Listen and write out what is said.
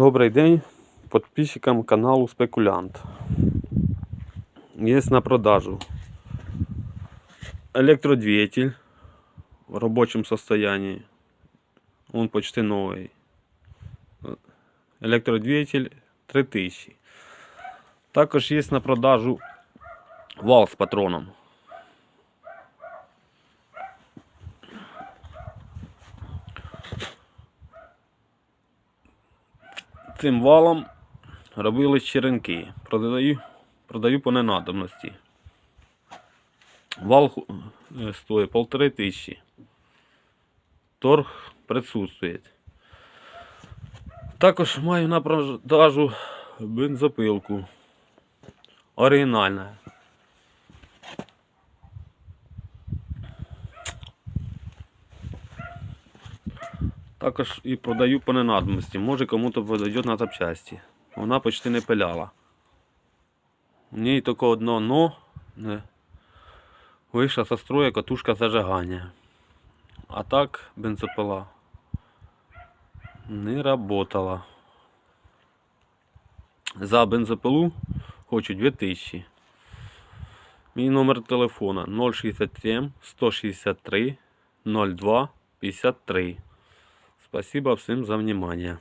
Добрий день подписчикам каналу Спекулянт. Есть на продажу электродвигатель в рабочем состоянии. Он почти новый. Электродвигатель 3000. Також є на продажу вал з патроном. Цим валом робили черенки. Продаю, продаю по ненадобності. Вал е, стоїть полтори тисячі. Торг присутствує. Також маю на продажу бензопилку. Оригінальна. Також і продаю по ненадобності. Може кому-то подойдет на запчасті. Вона почти не пиляла. У ній тільки одно но не вийшла со строя катушка зажигання. А так бензопила не работала. За бензопилу хочу 2000. Мій номер телефона 067 163 02 53. Спасибо всем за внимание.